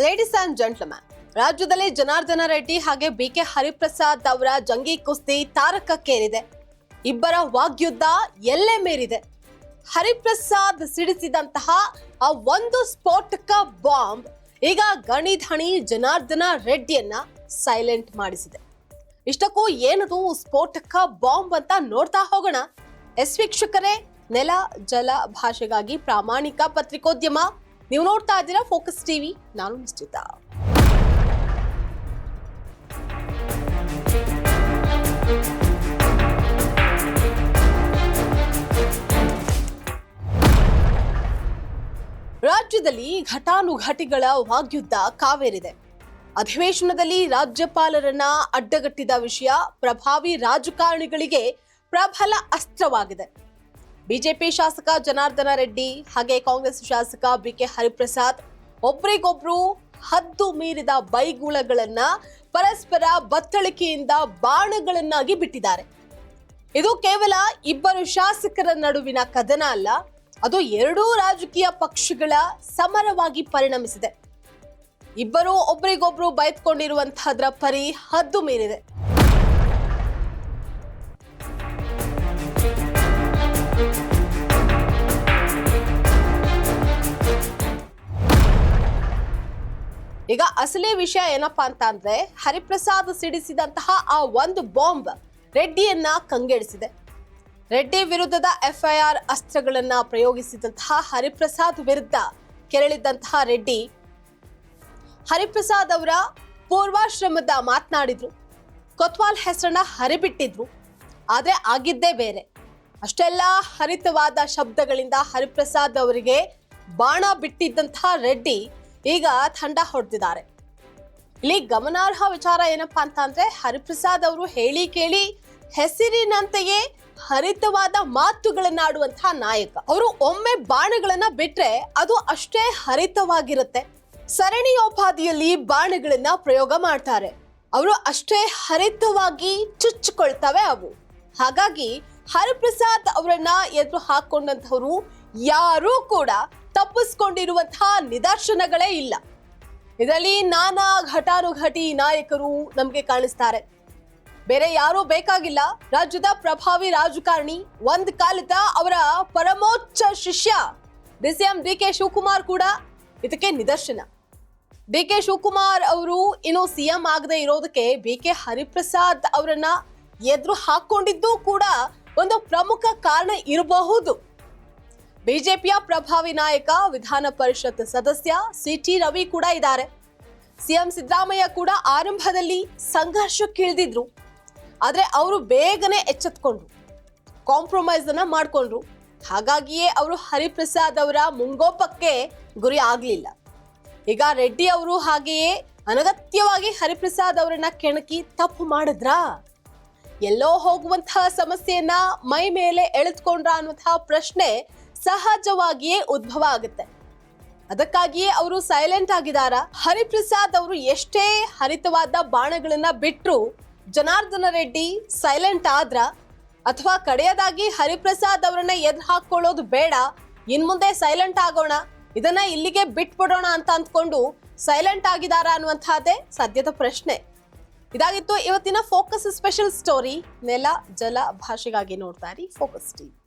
Ladies and ಜೆಂಟ್ಲಮ್ಯಾನ್ ರಾಜ್ಯದಲ್ಲಿ ಜನಾರ್ದನ ರೆಡ್ಡಿ ಹಾಗೆ B K Hariprasad ಅವರ ಜಂಗಿ ಕುಸ್ತಿ ತಾರಕಕ್ಕೇರಿದೆ. ಇಬ್ಬರ ವಾಗ್ಯುದ್ಧ ಎಲ್ಲೇ ಮೇರಿದೆ. ಹರಿಪ್ರಸಾದ್ ಸಿಡಿಸಿದಂತಹ ಆ ಒಂದು ಸ್ಫೋಟಕ ಬಾಂಬ್ ಈಗ ಗಣಿಧಣಿ ಜನಾರ್ದನ ರೆಡ್ಡಿಯನ್ನ ಸೈಲೆಂಟ್ ಮಾಡಿಸಿದೆ. ಇಷ್ಟಕ್ಕೂ ಏನದು ಸ್ಫೋಟಕ ಬಾಂಬ್ ಅಂತ ನೋಡ್ತಾ ಹೋಗೋಣ. ಎಸ್ ವೀಕ್ಷಕರೇ, ನೆಲ, ಜಲ ಭಾಷೆಗಾಗಿ ಪ್ರಾಮಾಣಿಕ ಪತ್ರಿಕೋದ್ಯಮ ನೀವು ನೋಡ್ತಾ ಇದ್ದೀರಾ ಫೋಕಸ್ ಟಿವಿ ನಾನು ನಿಶ್ಚಿತ. ರಾಜ್ಯದಲ್ಲಿ ಘಟಾನುಘಟಿಗಳ ವಾಗ್ಯುದ್ಧ ಕಾವೇರಿದೆ. ಅಧಿವೇಶನದಲ್ಲಿ ರಾಜ್ಯಪಾಲರನ್ನ ಅಡ್ಡಗಟ್ಟಿದ ವಿಷಯ ಪ್ರಭಾವಿ ರಾಜಕಾರಣಿಗಳಿಗೆ ಪ್ರಬಲ ಅಸ್ತ್ರವಾಗಿದೆ. ಬಿಜೆಪಿ ಶಾಸಕ ಜನಾರ್ದನ ರೆಡ್ಡಿ ಹಾಗೆ ಕಾಂಗ್ರೆಸ್ ಶಾಸಕ ಬಿ ಕೆ ಹರಿಪ್ರಸಾದ್ ಒಬ್ರಿಗೊಬ್ರು ಹದ್ದು ಮೀರಿದ ಬೈಗುಳಗಳನ್ನ ಪರಸ್ಪರ ಬತ್ತಳಿಕೆಯಿಂದ ಬಾಣಗಳನ್ನಾಗಿ ಬಿಟ್ಟಿದ್ದಾರೆ. ಇದು ಕೇವಲ ಇಬ್ಬರು ಶಾಸಕರ ನಡುವಿನ ಕದನ ಅಲ್ಲ, ಅದು ಎರಡೂ ರಾಜಕೀಯ ಪಕ್ಷಗಳ ಸಮರವಾಗಿ ಪರಿಣಮಿಸಿದೆ. ಇಬ್ಬರು ಒಬ್ರಿಗೊಬ್ರು ಬೈತ್ಕೊಂಡಿರುವಂತಹದ್ರ ಪರಿ ಹದ್ದು ಮೀರಿದೆ. ಈಗ ಅಸಲಿ ವಿಷಯ ಏನಪ್ಪಾ ಅಂತ ಅಂದ್ರೆ ಹರಿಪ್ರಸಾದ್ ಸಿಡಿಸಿದಂತಹ ಆ ಒಂದು ಬಾಂಬ್ ರೆಡ್ಡಿಯನ್ನ ಕಂಗೆಡಿಸಿದೆ. ರೆಡ್ಡಿ ವಿರುದ್ಧದ ಎಫ್ಐಆರ್ ಅಸ್ತ್ರಗಳನ್ನ ಪ್ರಯೋಗಿಸಿದಂತಹ ಹರಿಪ್ರಸಾದ್ ವಿರುದ್ಧ ಕೆರಳಿದ್ದಂತಹ ರೆಡ್ಡಿ ಹರಿಪ್ರಸಾದ್ ಅವರ ಪೂರ್ವಾಶ್ರಮದ ಮಾತನಾಡಿದ್ರು. ಕೊತ್ವಾಲ್ ಹೆಸರನ್ನ ಹರಿಬಿಟ್ಟಿದ್ರು. ಆದ್ರೆ ಆಗಿದ್ದೇ ಬೇರೆ. ಅಷ್ಟೆಲ್ಲ ಹರಿತವಾದ ಶಬ್ದಗಳಿಂದ ಹರಿಪ್ರಸಾದ್ ಅವರಿಗೆ ಬಾಣ ಬಿಟ್ಟಿದ್ದಂತಹ ರೆಡ್ಡಿ ಈಗ ತಂಡ ಹೊಡೆದಿದ್ದಾರೆ. ಇಲ್ಲಿ ಗಮನಾರ್ಹ ವಿಚಾರ ಏನಪ್ಪಾ ಅಂತ ಅಂದ್ರೆ ಹರಿಪ್ರಸಾದ್ ಅವರು ಹೇಳಿ ಕೇಳಿ ಹೆಸರಿನಂತೆಯೇ ಹರಿತವಾದ ಮಾತುಗಳನ್ನಾಡುವಂತಹ ನಾಯಕ. ಅವರು ಒಮ್ಮೆ ಬಾಣಗಳನ್ನ ಬಿಟ್ರೆ ಅದು ಅಷ್ಟೇ ಹರಿತವಾಗಿರುತ್ತೆ. ಸರಣಿಯೋಪಾದಿಯಲ್ಲಿ ಬಾಣಗಳನ್ನ ಪ್ರಯೋಗ ಮಾಡ್ತಾರೆ. ಅವರು ಅಷ್ಟೇ ಹರಿತವಾಗಿ ಚುಚ್ಚಿಕೊಳ್ತವೆ ಅವು. ಹಾಗಾಗಿ ಹರಿಪ್ರಸಾದ್ ಅವರನ್ನ ಎದುರು ಹಾಕೊಂಡಂತವರು ಯಾರೂ ಕೂಡ ತಪ್ಪಿಸ್ಕೊಂಡಿರುವಂತಹ ನಿದರ್ಶನಗಳೇ ಇಲ್ಲ. ಇದರಲ್ಲಿ ನಾನಾ ಘಟಾನುಘಟಿ ನಾಯಕರು ನಮಗೆ ಕಾಣಿಸ್ತಾರೆ. ಬೇರೆ ಯಾರೂ ಬೇಕಾಗಿಲ್ಲ. ರಾಜ್ಯದ ಪ್ರಭಾವಿ ರಾಜಕಾರಣಿ, ಒಂದ್ ಕಾಲದ ಅವರ ಪರಮೋಚ್ಚ ಶಿಷ್ಯ D C M D K Shivakumar ಕೂಡ ಇದಕ್ಕೆ ನಿದರ್ಶನ. ಡಿ ಕೆ ಶಿವಕುಮಾರ್ ಅವರು ಇನ್ನು ಸಿಎಂ ಆಗದೆ ಇರೋದಕ್ಕೆ ಬಿ ಕೆ ಹರಿಪ್ರಸಾದ್ ಅವರನ್ನ ಎದುರು ಹಾಕೊಂಡಿದ್ದು ಕೂಡ ಒಂದು ಪ್ರಮುಖ ಕಾರಣ ಇರಬಹುದು. ಬಿಜೆಪಿಯ ಪ್ರಭಾವಿ ನಾಯಕ ವಿಧಾನ ಪರಿಷತ್ ಸದಸ್ಯ ಸಿ ಟಿ ರವಿ ಕೂಡ ಇದ್ದಾರೆ. ಸಿಎಂ ಸಿದ್ದರಾಮಯ್ಯ ಕೂಡ ಆರಂಭದಲ್ಲಿ ಸಂಘರ್ಷಕ್ಕಿಳಿದಿದ್ರು ಆದರೆ ಅವರು ಬೇಗನೆ ಎಚ್ಚೆತ್ಕೊಂಡ್ರು. ಕಾಂಪ್ರಮೈಸ್ ಅನ್ನ ಮಾಡಿಕೊಂಡ್ರು. ಹಾಗಾಗಿಯೇ ಅವರು ಹರಿಪ್ರಸಾದ್ ಅವರ ಮುಂಗೋಪಕ್ಕೆ ಗುರಿ ಆಗಲಿಲ್ಲ. ಈಗ ರೆಡ್ಡಿ ಅವರು ಹಾಗೆಯೇ ಅನಗತ್ಯವಾಗಿ ಹರಿಪ್ರಸಾದ್ ಅವರನ್ನ ಕೆಣಕಿ ತಪ್ಪು ಮಾಡಿದ್ರಾ? ಎಲ್ಲೋ ಹೋಗುವಂತಹ ಸಮಸ್ಯೆಯನ್ನ ಮೈ ಮೇಲೆ ಎಳೆದುಕೊಂಡ್ರ ಅನ್ನುವಂತಹ ಪ್ರಶ್ನೆ ಸಹಜವಾಗಿಯೇ ಉದ್ಭವ ಆಗುತ್ತೆ. ಅದಕ್ಕಾಗಿಯೇ ಅವರು ಸೈಲೆಂಟ್ ಆಗಿದಾರ ಹರಿಪ್ರಸಾದ್ ಅವರು ಎಷ್ಟೇ ಹರಿತವಾದ ಬಾಣಗಳನ್ನ ಬಿಟ್ಟರು ಜನಾರ್ದನ ರೆಡ್ಡಿ ಸೈಲೆಂಟ್ ಆದ್ರ? ಅಥವಾ ಕಡೆಯದಾಗಿ ಹರಿಪ್ರಸಾದ್ ಅವರನ್ನ ಎದ್ ಹಾಕೊಳ್ಳೋದು ಬೇಡ, ಇನ್ ಮುಂದೆ ಸೈಲೆಂಟ್ ಆಗೋಣ, ಇದನ್ನ ಇಲ್ಲಿಗೆ ಬಿಟ್ಬಿಡೋಣ ಅಂತ ಅಂದ್ಕೊಂಡು ಸೈಲೆಂಟ್ ಆಗಿದಾರ ಅನ್ನುವಂತಹದ್ದೇ ಸದ್ಯದ ಪ್ರಶ್ನೆ. ಇದಾಗಿತ್ತು ಇವತ್ತಿನ ಫೋಕಸ್ ಸ್ಪೆಷಲ್ ಸ್ಟೋರಿ ನೆಲ, ಜಲ, ಭಾಷೆಗಾಗಿ ನೋಡ್ತಾ ಇರಿ ಫೋಕಸ್ ಟಿವಿ